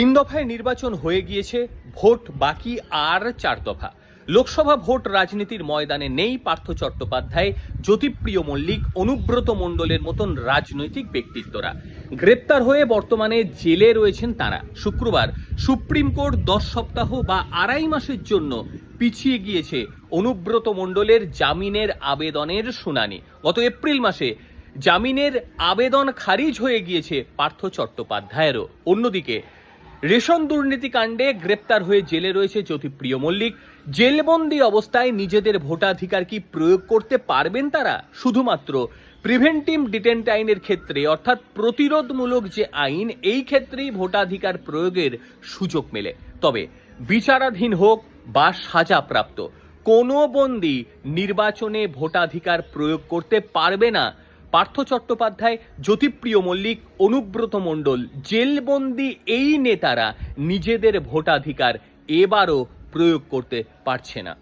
তিন দফায় নির্বাচন হয়ে গিয়েছে, ভোট বাকি আর চার দফা। লোকসভা ভোট রাজনীতির ময়দানে নেই পার্থ চট্টোপাধ্যায়, জ্যোতিপ্রিয় মল্লিক, অনুব্রত মণ্ডলের মতন রাজনৈতিক ব্যক্তিত্বরা। গ্রেপ্তার হয়ে বর্তমানে জেলে রয়েছেন তারা। শুক্রবার সুপ্রিম কোর্ট দশ সপ্তাহ বা আড়াই মাসের জন্য পিছিয়ে গিয়েছে অনুব্রত মণ্ডলের জামিনের আবেদনের শুনানি। গত এপ্রিল মাসে জামিনের আবেদন খারিজ হয়ে গিয়েছে পার্থ চট্টোপাধ্যায়েরও। অন্যদিকে রেশন দুর্নীতি কাণ্ডে গ্রেপ্তার হয়ে জেলে রয়েছে জ্যোতিপ্রিয় মল্লিক। জেলবন্দি অবস্থায় নিজেদের ভোটাধিকার কি প্রয়োগ করতে পারবেন তারা? শুধুমাত্র প্রিভেন্টিভ ডিটেন্ট আইনের ক্ষেত্রে, অর্থাৎ প্রতিরোধমূলক যে আইন, এই ক্ষেত্রেই ভোটাধিকার প্রয়োগের সুযোগ মেলে। তবে বিচারাধীন হোক বা সাজাপ্রাপ্ত, কোনো বন্দি নির্বাচনে ভোটাধিকার প্রয়োগ করতে পারবে না পার্থ চট্টোপাধ্যায়, জ্যোতিপ্রিয় মল্লিক, অনুব্রত মণ্ডল, জেলবন্দি এই নেতারা নিজেদের ভোটাধিকার এবারও প্রয়োগ করতে পারছে না।